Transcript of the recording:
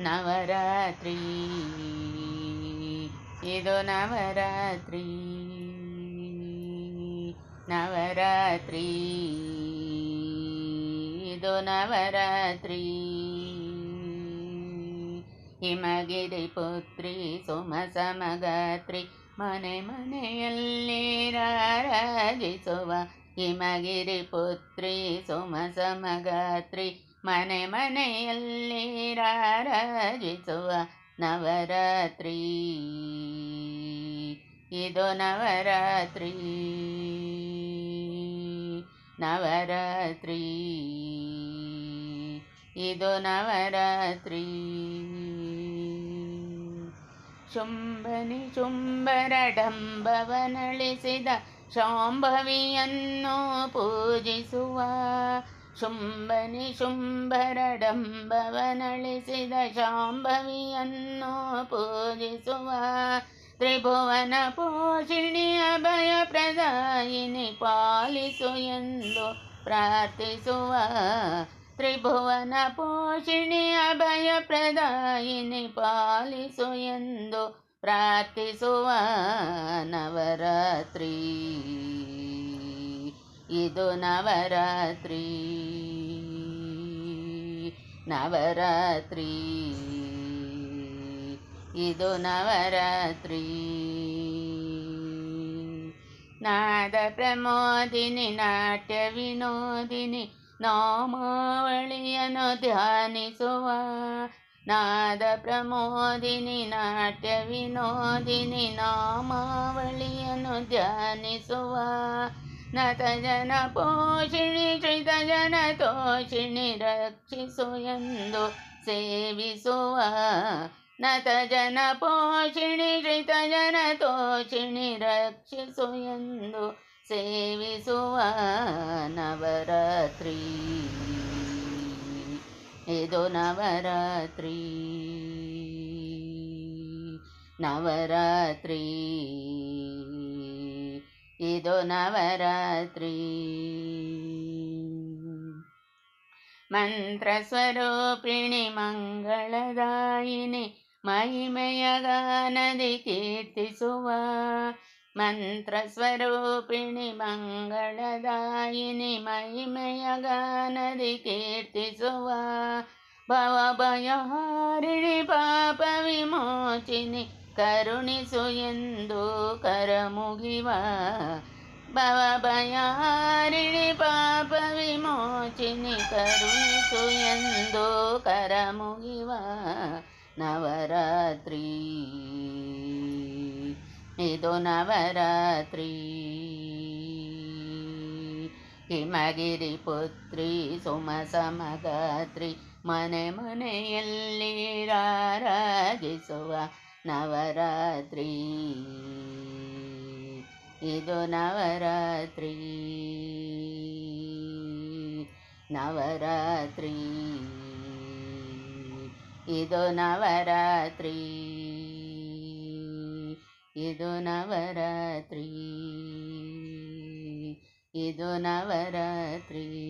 ನವರಾತ್ರಿ. ಇದು ನವರಾತ್ರಿ. ನವರಾತ್ರಿ. ಇದು ನವರಾತ್ರಿ. ಹಿಮಗಿರಿ ಪುತ್ರಿ, ಸುಮ ಸಮಗಾತ್ರಿ. ಮನೆ ಮನೆಯಲ್ಲಿ ರಾರಾಜಿಸುವ ಹಿಮಗಿರಿ ಪುತ್ರಿ, ಸುಮ ಸಮಗಾತ್ರಿ. ಮನೆ ಮನೆಯಲ್ಲಿ ರಾರಜಿಸುವ ನವರಾತ್ರಿ. ಇದು ನವರಾತ್ರಿ. ನವರಾತ್ರಿ. ಇದು ನವರಾತ್ರಿ. ಶುಂಭನಿ ಶುಂಭರ ಡಂಬವನಳಿಸಿದ ಶಾಂಭವಿಯನ್ನು ಪೂಜಿಸುವ ಶುಂಭನಿ ಶುಂಭರಡಂಬವನಳಿಸಿದ ಶಾಂಭವಿಯನ್ನು ಪೂಜಿಸುವ ತ್ರಿಭುವನ ಪೋಷಿಣಿ ಅಭಯ ಪ್ರದಾಯಿನಿ ಪಾಲಿಸು ಎಂದು ಪ್ರಾರ್ಥಿಸುವ ತ್ರಿಭುವನ ಪೋಷಿಣಿ ಅಭಯ ಪ್ರದಾಯಿನಿ ಪಾಲಿಸು ಎಂದು ಪ್ರಾರ್ಥಿಸುವ ನವರಾತ್ರಿ. ಇದು ನವರಾತ್ರಿ. ನವರಾತ್ರಿ. ಇದು ನವರಾತ್ರಿ. ನಾದ ಪ್ರಮೋದಿನಿ, ನಾಟ್ಯ ವಿನೋದಿನಿ, ನಾಮಾವಳಿಯನ್ನು ಧ್ಯಾನಿಸುವ. ನಾದ ಪ್ರಮೋದಿನಿ, ನಾಟ್ಯ ವಿನೋದಿನಿ, ನಾಮಾವಳಿಯನ್ನು ಧ್ಯಾನಿಸುವ. నతజన పోషిణి చైతజన తోషిణి రక్షిసుయందు సేవిసువ నతజన పోషిణి చైతజన తోషిణి రక్షిసుయందు సేవిసువ నవరాత్రి ఏదో నవరాత్రి నవరాత్రి ಇದು ನವರಾತ್ರಿ. ಮಂತ್ರ ಸ್ವರೂಪಿಣಿ ಮಂಗಳದಾಯಿನಿ ಮಹಿಮೆಯ ಗಾನದಿ ಕೀರ್ತಿಸುವ. ಮಂತ್ರ ಸ್ವರೂಪಿಣಿ ಮಂಗಳದಾಯಿನಿ ಮಹಿಮೆಯ ಗಾನದಿ ಕೀರ್ತಿಸುವ. ಭವ ಹಾರಿಣಿ ಪಾಪ ವಿಮೋಚಿನಿ ಕರುಣಿಸು ಎಂದು ಕರಮುಗಿವ ಭವ ಭಯಹಾರಿಣಿ ಪಾಪ ವಿಮೋಚಿನಿ ಕರುಣಿಸು ಎಂದು ಕರಮುಗಿವ ನವರಾತ್ರಿ ಇದು ನವರಾತ್ರಿ ಹಿಮಗಿರಿ ಪುತ್ರಿ ಸುಮ ಸಮಗಾತ್ರಿ ಮನೆ ಮನೆಯಲ್ಲಿ ರಾರಾಜಿಸುವ ನವರಾತ್ರಿ. ಇದು ನವರಾತ್ರಿ. ನವರಾತ್ರಿ. ಇದು ನವರಾತ್ರಿ. ಇದು ನವರಾತ್ರಿ. ಇದು ನವರಾತ್ರಿ.